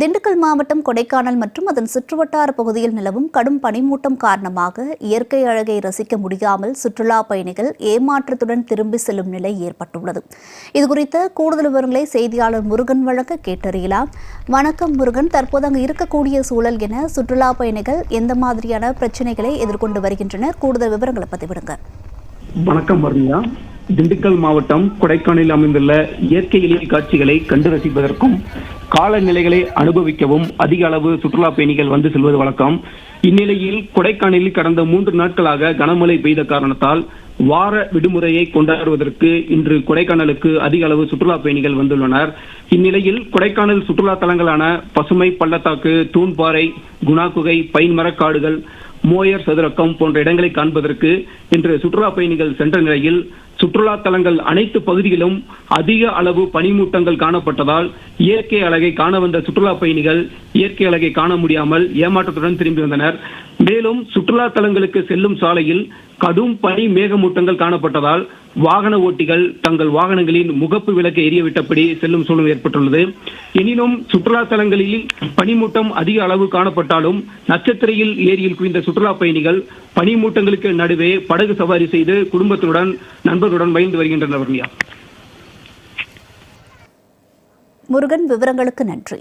திண்டுக்கல் மாவட்டம் கொடைக்கானல் மற்றும் அதன் சுற்றுவட்டார பகுதியில் நிலவும் கடும் பனிமூட்டம் காரணமாக இயற்கை அழகை ரசிக்க முடியாமல் சுற்றுலா பயணிகள் ஏமாற்றத்துடன் திரும்பி செல்லும் நிலை ஏற்பட்டுள்ளது. இதுகுறித்த கூடுதல் விவரங்களை செய்தியாளர் முருகன் வழங்க கேட்டறியலாம். வணக்கம் முருகன். தற்போது அங்கு இருக்கக்கூடிய சூழல் என சுற்றுலா பயணிகள் எந்த மாதிரியான பிரச்சனைகளை எதிர்கொண்டு வருகின்றனர்? கூடுதல் விவரங்களை பதிவிடுங்க. வணக்கம் வர்ணியா திண்டுக்கல் மாவட்டம் கொடைக்கானலில் அமைந்துள்ள இயற்கை எழில் காட்சிகளை கண்டு ரசிப்பதற்கும் காலநிலைகளை அனுபவிக்கவும் அதிக அளவு சுற்றுலா பயணிகள் வந்து செல்வது வழக்கம். இந்நிலையில் கொடைக்கானலில் கடந்த மூன்று நாட்களாக கனமழை பெய்த காரணத்தால் வார விடுமுறையை கொண்டாடுவதற்கு இன்று கொடைக்கானலுக்கு அதிக அளவு சுற்றுலா பயணிகள் வந்துள்ளனர். இந்நிலையில் கொடைக்கானல் சுற்றுலா தலங்களான பசுமை பள்ளத்தாக்கு தூண்பாறை குணா குகை பைன் மரக்காடுகள் மோயர் சதுரக்கம் போன்ற இடங்களை காண்பதற்கு இன்று சுற்றுலா பயணிகள் சென்ற நிலையில் சுற்றுலா தலங்கள் அனைத்து பகுதிகளிலும் அதிக அளவு பனிமூட்டங்கள் காணப்பட்டதால் இயற்கை அழகை காண வந்த சுற்றுலா பயணிகள் இயற்கை அழகை காண முடியாமல் ஏமாற்றத்துடன் திரும்பி வந்தனர். மேலும் சுற்றுலா தலங்களுக்கு செல்லும் சாலையில் கடும் பனி மேகமூட்டங்கள் காணப்பட்டதால் வாகன ஓட்டிகள் தங்கள் வாகனங்களின் முகப்பு விளக்கை எரியவிட்டபடி செல்லும் சூழ்நிலை ஏற்பட்டுள்ளது. எனினும் சுற்றுலா தலங்களில் பனிமூட்டம் அதிக அளவு காணப்பட்டாலும் நட்சத்திரையில் ஏரியில் குவிந்த சுற்றுலா பயணிகள் பனிமூட்டங்களுக்கு நடுவே படகு சவாரி செய்து குடும்பத்துடன் நண்பர்களுடன் மகிழ்ந்து வருகின்றனர் வர்ணியா முருகன் விவரங்களுக்கு நன்றி.